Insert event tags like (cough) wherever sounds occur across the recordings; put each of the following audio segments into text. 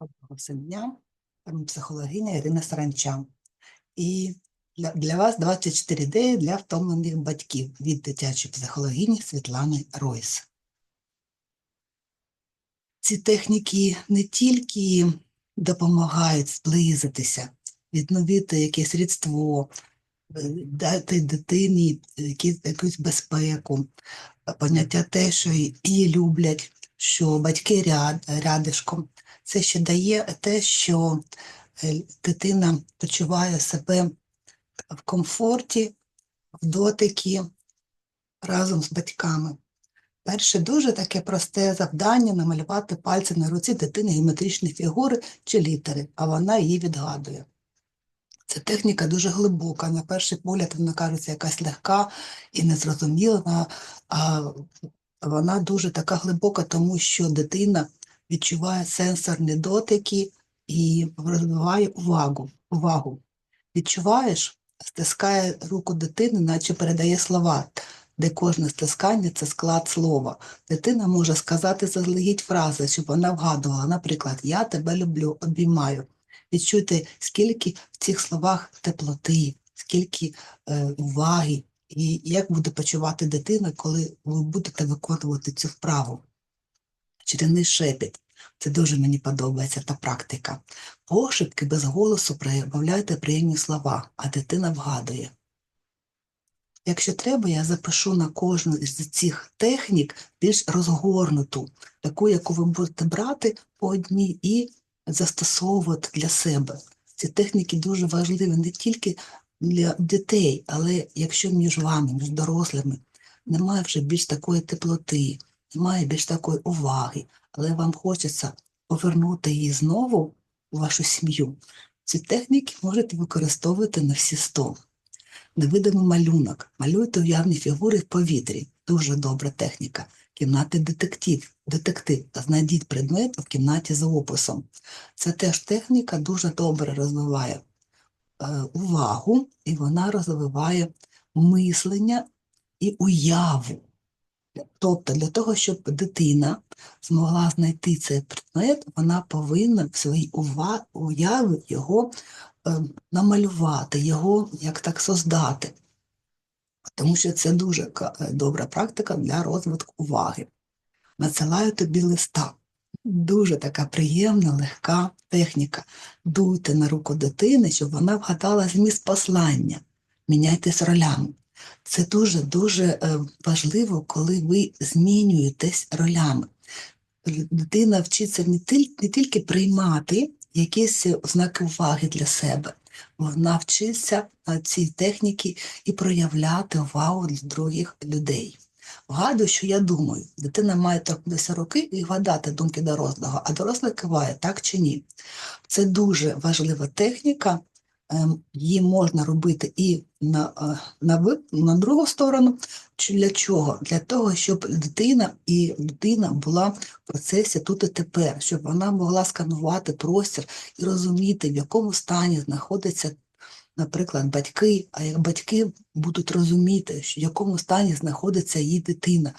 Доброго всім дня, психологиня Ірина Саранча. І для, для вас 24 ідеї для втомлених батьків від дитячої психологині Світлани Ройс. Ці техніки не тільки допомагають зблизитися, відновити якесь рідство, е, дати дитині якусь безпеку, поняття те, що її люблять, що батьки ряд, рядишком. Це ще дає те, що е, дитина почуває себе в комфорті, в дотикі разом з батьками. Перше дуже таке просте завдання намалювати пальцем на руці дитини геометричні фігури чи літери, а вона її відгадує. Ця техніка дуже глибока. На перший погляд вона кажеться якась легка і незрозуміла, а вона дуже така глибока, тому що дитина відчуває сенсорні дотики і розвиває увагу. увагу. Відчуваєш, стискає руку дитини, наче передає слова, де кожне стискання це склад слова. Дитина може сказати заздалегідь фрази, щоб вона вгадувала. Наприклад, я тебе люблю, обіймаю. Відчуйте, скільки в цих словах теплоти, скільки е, уваги, і як буде почувати дитина, коли ви будете виконувати цю вправу. Чарівний шепіт. Це дуже мені подобається та практика. Пошепки без голосу промовляйте приємні слова, а дитина вгадує. Якщо треба, я запишу на кожну із цих технік більш розгорнуту, таку, яку ви будете брати по одній і застосовувати для себе. Ці техніки дуже важливі не тільки для дітей, але якщо між вами, між дорослими, немає вже більш такої теплоти, немає більш такої уваги, але вам хочеться повернути її знову у вашу сім'ю. Ці техніки можете використовувати на всі сто. Невидимий малюнок. Малюйте уявні фігури в повітрі. Дуже добра техніка. Кімнати детектив. Детектив. Знайдіть предмет в кімнаті за описом. Це теж техніка дуже добре розвиває е, увагу, і вона розвиває мислення і уяву. Тобто для того, щоб дитина змогла знайти цей предмет, вона повинна в своїй уяві його е, намалювати, його як так создати. Тому що це дуже е, добра практика для розвитку уваги. Надсилаю тобі листа. Дуже така приємна, легка техніка. Дуйте на руку дитини, щоб вона вгадала зміст послання. Міняйтесь ролями. Це дуже-дуже е, важливо, коли ви змінюєтесь ролями. Дитина вчиться не, тіль- не тільки приймати якісь ознаки уваги для себе, вона вчиться е, ці техніки і проявляти увагу для других людей. Вгадую, що я думаю, дитина має торкнутися руки і вгадати думки дорослого, а дорослий киває, так чи ні. Це дуже важлива техніка. Ем, Її можна робити і на, е, на, на другу сторону. Для чого? Для того, щоб дитина і людина була в процесі тут і тепер, щоб вона могла сканувати простір і розуміти, в якому стані знаходиться, наприклад, батьки, а як батьки будуть розуміти, в якому стані знаходиться її дитина,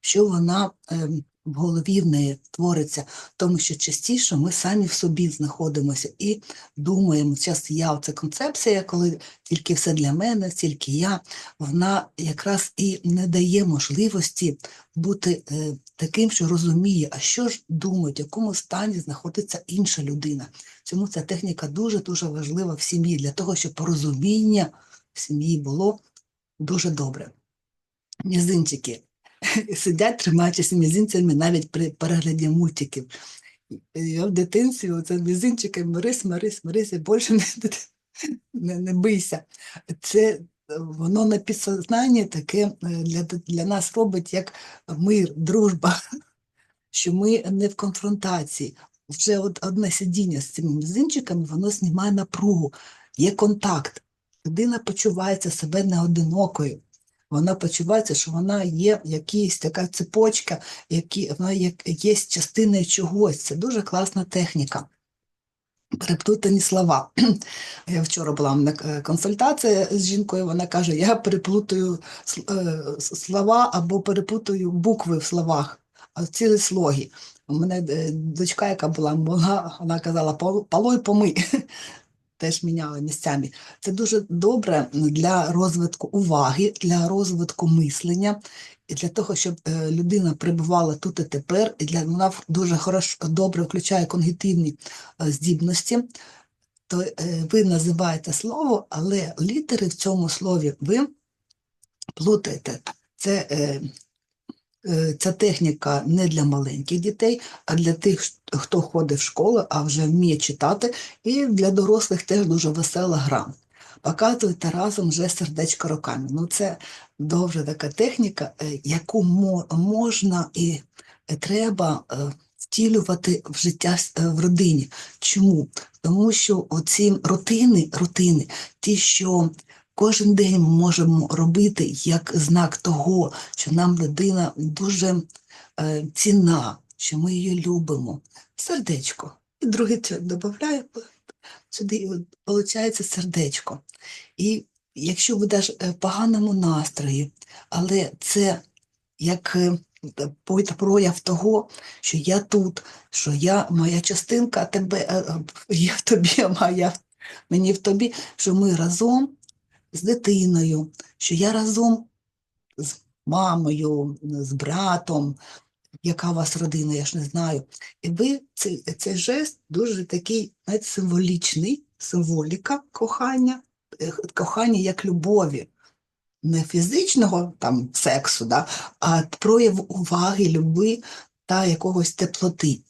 що вона ем, в голові в неї твориться, тому що частіше ми самі в собі знаходимося і думаємо, час я це концепція, коли тільки все для мене, тільки я, вона якраз і не дає можливості бути е, таким, що розуміє, а що ж думають, в якому стані знаходиться інша людина. Чому ця техніка дуже-дуже важлива в сім'ї, для того, щоб порозуміння в сім'ї було дуже добре. Мізинчики (laughs) сидять, тримаючись мізинцями навіть при перегляді мультиків. Я в дитинстві оце мізинчики Марис, Марис, Марис, і більше не, (laughs) не, не бийся. Це е, воно на підсознанні таке е, для, для нас робить як мир, дружба, (laughs) що ми не в конфронтації. Вже от одне сидіння з цими мізинчиками, воно знімає напругу, є контакт. Людина почувається себе не одинокою. Вона почувається, що вона є якась така цепочка, які, вона є, є частиною чогось. Це дуже класна техніка. Переплутані слова. (clears throat) Я вчора була мене е, консультація з жінкою, вона каже, я переплутаю е, слова або переплутаю букви в словах. а цілі слоги. У мене е, дочка, яка була вона казала «Пал- палой помий. (laughs) Теж міняла місцями. Це дуже добре для розвитку уваги, для розвитку мислення, і для того, щоб е, людина перебувала тут і тепер, і для вона дуже хорошо, добре включає когнітивні е, здібності. То е, ви називаєте слово, але літери в цьому слові ви плутаєте. Це, ця техніка не для маленьких дітей, а для тих, хто ходить в школу, а вже вміє читати, і для дорослих теж дуже весела гра. Показуйте разом вже сердечко руками. Ну, це дуже така техніка, е, яку мо- можна і е, треба е, втілювати в життя е, в родині. Чому? Тому що оці рутини, рутини, ті, що кожен день ми можемо робити як знак того, що нам людина дуже е, цінна, що ми її любимо. Сердечко. І другий це додаю сюди, і виходить сердечко. І якщо будеш в поганому настрої, але це як е, прояв того, що я тут, що я моя частинка, тебе е, е, в тобі, а моя мені в тобі, що ми разом з дитиною, що я разом з мамою, з братом, яка у вас родина, я ж не знаю. І ви цей, цей жест дуже такий знаєте, символічний, символіка кохання, е, кохання як любові. Не фізичного там сексу, да, а прояв уваги, люби та якогось теплоти.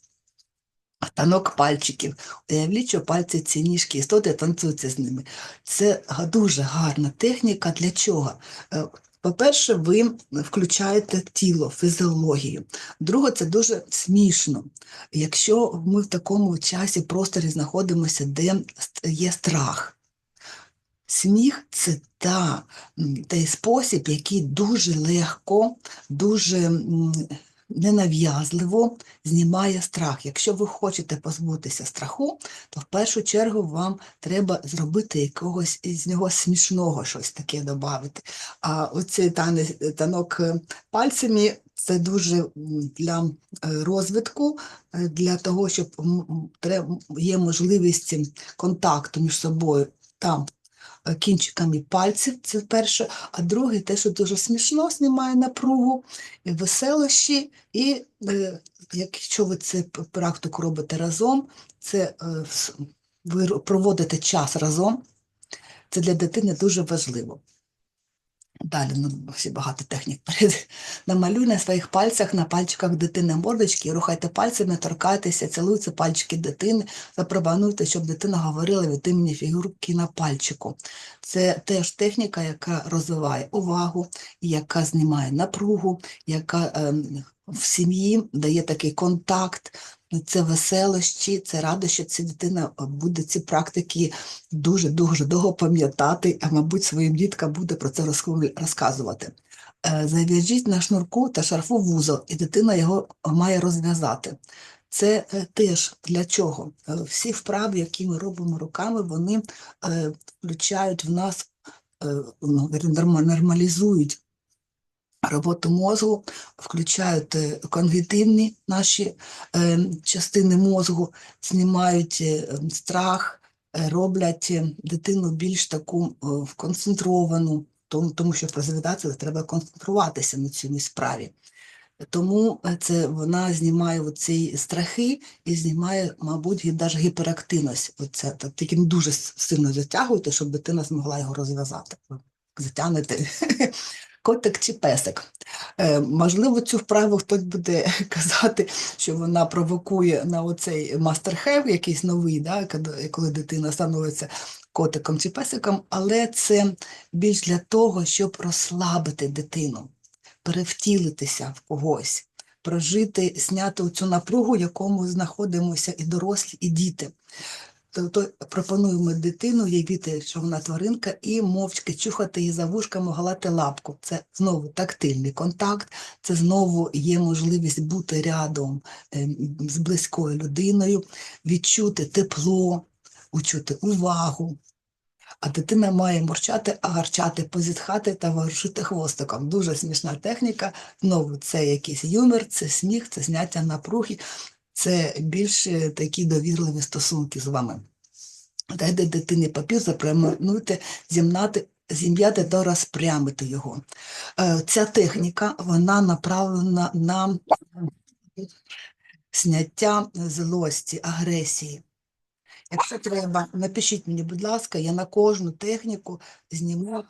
Танок пальчиків. Уявіть, що пальці ці ніжки істоти танцюються з ними. Це дуже гарна техніка. Для чого? Е, По-перше, ви включаєте тіло, фізіологію. Друге, це дуже смішно. Якщо ми в такому часі просторі знаходимося, де є страх. Сміх це та, той спосіб, який дуже легко, дуже ненав'язливо знімає страх. Якщо ви хочете позбутися страху, то в першу чергу вам треба зробити якогось із нього смішного щось таке додати. А оцей танок е, пальцями це дуже для е, розвитку, е, для того, щоб є можливість контакту між собою там. Е, Кінчиками пальців, це перше, а друге, те, що дуже смішно, знімає напругу, і веселощі, і е, якщо ви цю практику робите разом, це е, ви проводите час разом, це для дитини дуже важливо. Далі, ну, всі багато технік. перед- (laughs) Намалюй на своїх пальцях, на пальчиках дитини мордочки, рухайте пальцями, торкайтеся, цілуйте пальчики дитини, запропонуйте, щоб дитина говорила від імені фігурки на пальчику. Це теж техніка, яка розвиває увагу, яка знімає напругу, яка ем, в сім'ї дає такий контакт, це веселощі, це радощі, ця дитина е, буде ці практики дуже-дуже довго пам'ятати, а мабуть, своїм діткам буде про це розказувати. Е, Зав'яжіть на шнурку та шарфу вузол, і дитина його має розв'язати. Це е, теж для чого? Е, Всі вправи, які ми робимо руками, вони е, включають в нас, е, ну, норма- нормалізують роботу мозку, включають е, когнітивні наші е, частини мозку, знімають е, страх, роблять дитину більш таку концентровану, тому, що розвиватися треба концентруватися на цій справі. Тому це вона знімає ці страхи і знімає, мабуть, навіть гіперактивність. Оце так, дуже сильно затягуйте, щоб дитина змогла його розв'язати. Ви Затягнете (laughs) котик чи песик. Е, можливо, цю вправу хтось буде (laughs) казати, що вона провокує на оцей мастер-хев, якийсь новий, да, коли- дитина становиться котиком чи песиком, але це більш для того, щоб розслабити дитину, перевтілитися в когось, прожити, зняти цю напругу, в якому знаходимося і дорослі, і діти. Тобто пропонуємо дитину уявити, що вона тваринка, і мовчки чухати її за вушками, галати лапку. Це знову тактильний контакт, це знову є можливість бути рядом е, з близькою людиною, відчути тепло, відчути увагу. А дитина має мурчати, агарчати, позітхати та ворушити хвостиком. Дуже смішна техніка. Знову це якийсь юмор, це сміх, це зняття напруги, це більш е, такі довірливі стосунки з вами. Дайте дитині папір, запропонуйте зімнати, зім'яти та розпрямити його. Е, Ця техніка вона направлена на зняття злості, агресії. Якщо треба, напишіть мені, будь ласка, я на кожну техніку зніму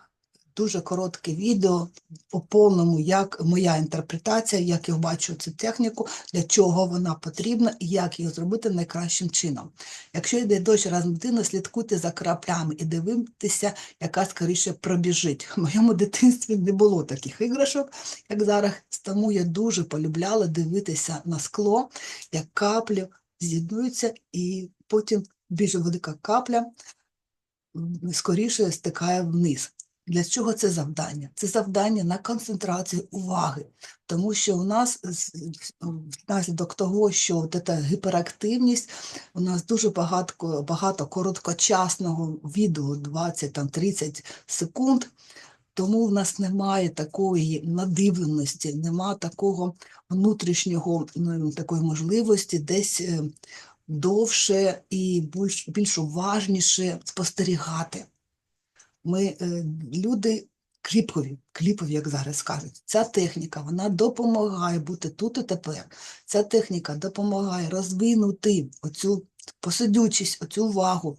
дуже коротке відео по повному, як моя інтерпретація, як я бачу цю техніку, для чого вона потрібна і як її зробити найкращим чином. Якщо йде дощ разом з дитиною, слідкуйте за краплями і дивитеся, яка скоріше пробіжить. В моєму дитинстві не було таких іграшок, як зараз, тому я дуже полюбляла дивитися на скло, як каплі з'єднуються, і потім більш велика капля скоріше стикає вниз. Для чого це завдання? Це завдання на концентрацію уваги, тому що у нас внаслідок того, що ця гіперактивність, у нас дуже багато, багато короткочасного відео, 20-30 секунд, тому в нас немає такої надивленості, немає такого внутрішнього ну, такої можливості десь е, довше і більш, більш уважніше спостерігати. Ми е, люди кліпові, кліпові, як зараз кажуть. Ця техніка вона допомагає бути тут і тепер. Ця техніка допомагає розвинути оцю посидючість, оцю увагу,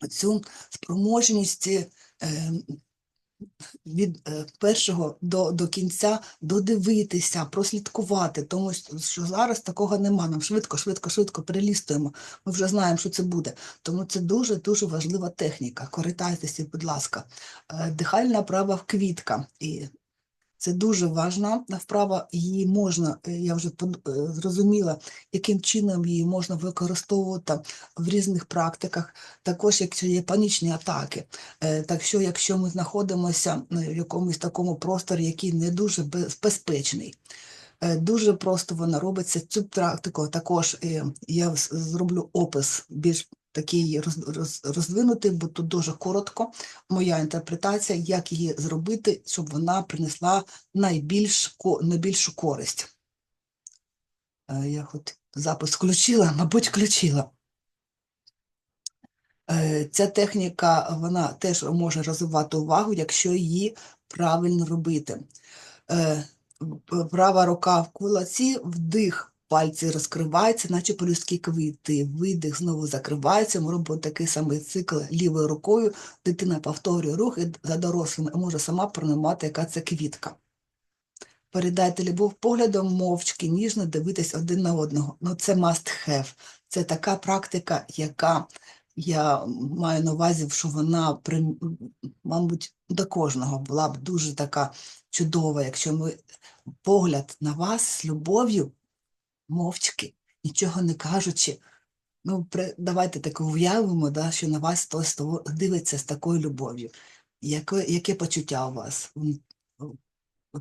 оцю спроможність е, від е, першого до, до кінця додивитися, прослідкувати, тому що- зараз такого нема. Нам швидко, швидко, швидко перелістуємо. Ми вже знаємо, що це буде. Тому це дуже дуже важлива техніка. Коритайтеся, будь ласка. Е, Дихальна права в квітка. І це дуже важна вправа. Її можна, е, я вже е, зрозуміла, яким чином її можна використовувати в різних практиках. Також, якщо є панічні атаки. Е, Так що, якщо ми знаходимося в якомусь такому просторі, який не дуже безпечний, дуже просто вона робиться. Цю практику також я зроблю опис більш такий роз- роз- роздвинутий, бо тут дуже коротко. Моя інтерпретація, як її зробити, щоб вона принесла найбільш, найбільшу користь. Е, Я хоч запис включила, (laughs) мабуть, включила. Е, Ця техніка вона теж може розвивати увагу, якщо її правильно робити. Е, Права рука в кулаці, вдих, пальці розкриваються, наче полюстки квіти. Видих знову закривається. Ми робимо такий самий цикл лівою рукою. Дитина повторює рух і за дорослим і може сама пронумати, яка це квітка. Передайте любов поглядом мовчки, ніжно дивитись один на одного. Ну, це must have. Це така практика, яка я маю на увазі, що вона, мабуть, до кожного була б дуже така чудова, якщо ми погляд на вас з любов'ю, мовчки, нічого не кажучи. Ну, давайте так уявимо, да, що на вас хтось дивиться з такою любов'ю. Яке, яке почуття у вас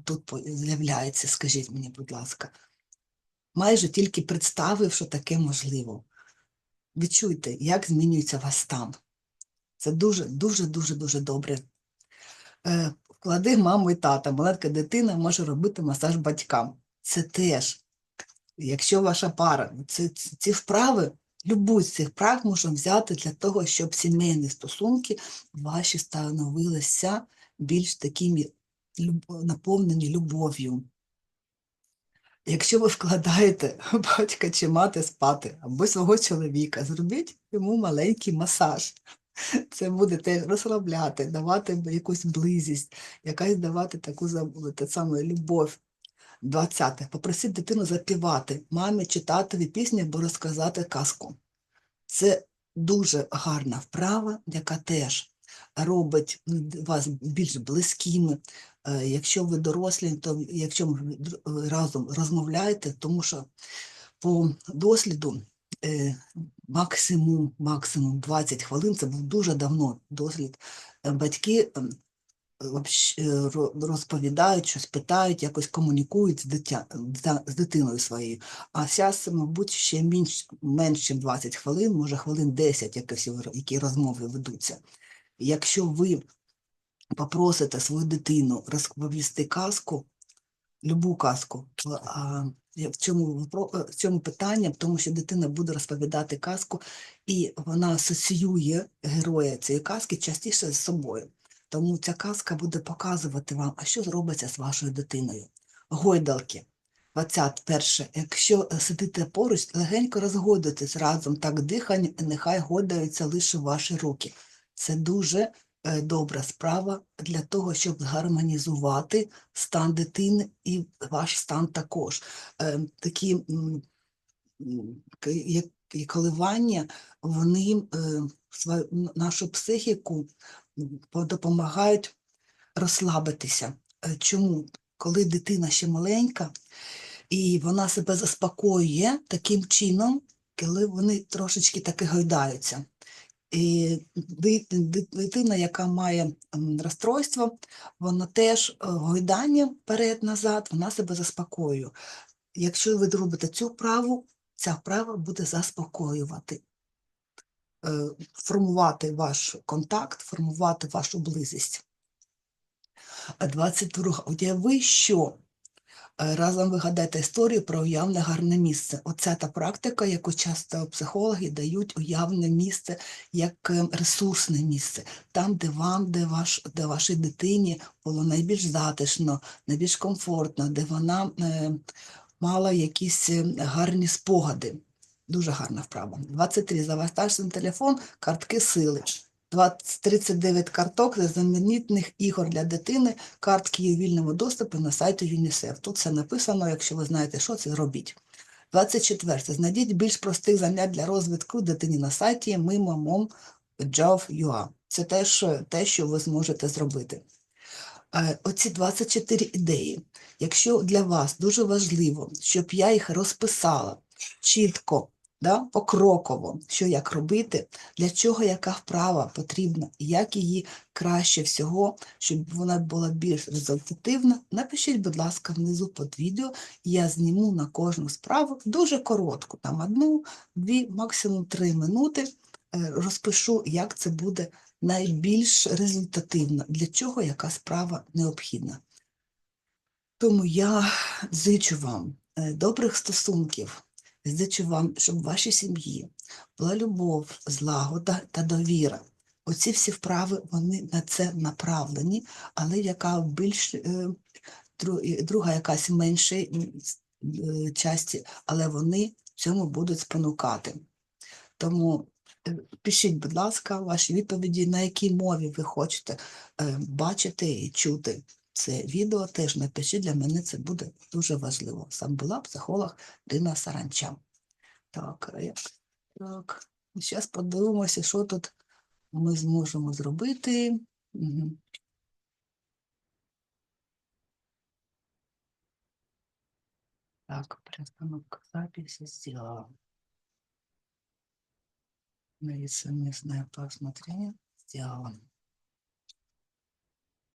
тут з'являється, скажіть мені, будь ласка. Майже тільки представив, що таке можливо. Відчуйте, як змінюється ваш стан. Це дуже, дуже, дуже, дуже добре. Е, Вклади маму і тата, маленька дитина може робити масаж батькам. Це теж, якщо ваша пара, ці ці вправи, любу з цих вправ можна взяти для того, щоб сімейні стосунки ваші становилися більш такими наповнені любов'ю. Якщо ви вкладаєте (laughs) батька чи мати спати або свого чоловіка, зробіть йому маленький масаж. (laughs) Це буде теж розслабляти, давати якусь близість, якась давати таку те саме любов. 20. Попросіть дитину запівати мамі чи татові пісню або розказати казку. Це дуже гарна вправа, яка теж робить вас більш близькими. Е, Якщо ви дорослі, то якщо ви разом розмовляєте, тому що по досліду е, максимум, максимум 20 хвилин, це був дуже давно дослід, е, батьки розповідають, щось питають, якось комунікують з, дитя, з дитиною своєю. А зараз, мабуть, ще менш, менш ніж 20 хвилин, може хвилин 10, якось, які розмови ведуться. Якщо ви попросите свою дитину розповісти казку, любу казку, а, в випро- е, в чому питання? В тому, що дитина буде розповідати казку, і вона асоціює героя цієї казки частіше з собою. Тому ця казка буде показувати вам, а що робиться з вашою дитиною. Гойдалки. 21. Якщо е, сидите поруч, легенько розгойдуйтесь разом, так дихання, нехай гойдаються лише ваші руки. Це дуже е, добра справа для того, щоб згармонізувати стан дитини і ваш стан також. Е, Такі коливання, вони нашу психіку допомагають розслабитися. Е, Чому? Коли дитина ще маленька, і вона себе заспокоює таким чином, коли вони трошечки таки гойдаються. І ди- ди- дитина, яка має розстройство, вона теж е, гойдання вперед-назад, вона себе заспокоює. Якщо ви зробите цю вправу, ця вправа буде заспокоювати, формувати ваш контакт, формувати вашу близькість. А 22. Уяви, що е, разом вигадаєте історію про уявне гарне місце. Оце та практика, яку часто психологи дають уявне місце як е, ресурсне місце, там, де вам, де, ваш, де вашій дитині було найбільш затишно, найбільш комфортно, де вона е, мала якісь е, гарні спогади. Дуже гарна вправа. 23. Завантажте на телефон картки сили. 20, 39 карток знаменитних ігор для дитини, картки є у вільному доступі на сайті ЮНІСЕФ. Тут все написано, якщо ви знаєте, що це робіть. 24. Знайдіть більш простих занять для розвитку дитині на сайті mimomom.gov.ua. Це теж те, що ви зможете зробити. Е, Оці 24 ідеї. Якщо для вас дуже важливо, щоб я їх розписала чітко, да, покроково, що як робити, для чого яка вправа потрібна, як її краще всього, щоб вона була більш результативна, напишіть, будь ласка, внизу під відео, я зніму на кожну справу дуже коротку, там одну, дві, максимум три минути, е, розпишу, як це буде найбільш результативно, для чого яка справа необхідна. Тому я зичу вам е, добрих стосунків, зичу вам, щоб в вашій сім'ї була любов, злагода та довіра. Оці всі вправи, вони на це направлені, але яка більш е, друга якась в меншій м, с- е, часті, але вони цьому будуть спонукати. Тому е, пишіть, будь ласка, ваші відповіді, на якій мові ви хочете бачити і чути це відео. Теж напишіть, для мене це буде дуже важливо. Сам була психолог Рина Саранча. Так, так. Зараз подивимося, що тут ми зможемо зробити. Так, приостановка записи сделала. Мои совместное просмотрение сделала.